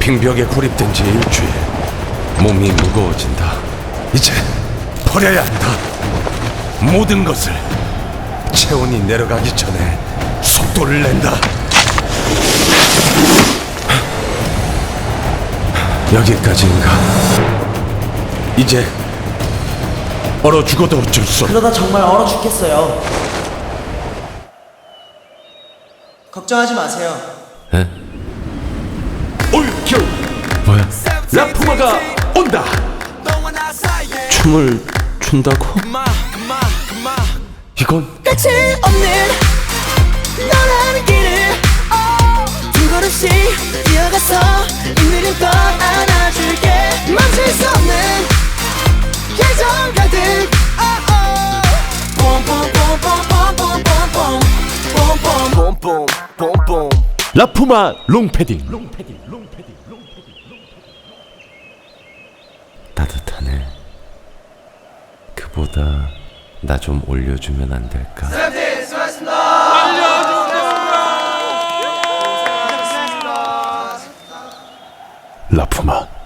빙벽에 고립된 지 일주일. 몸이 무거워진다. 이제 버려야 한다. 모든 것을 체온이 내려가기 전에 속도를 낸다. 여기까지인가? 이제 얼어 죽어도 어쩔 수 없다 그러다 정말 얼어 죽겠어요. 걱정하지 마세요. 올 라푸마가 온다. 춤을 춘다고? 이건 끝이 없는 너라는 길을 두 걸음씩 있는 걸 안아줄게. 멈출 수 없는 계절 가득 라푸마 롱패딩 따뜻 하네 그보다 나 좀 올려주면 안 될까? 라푸마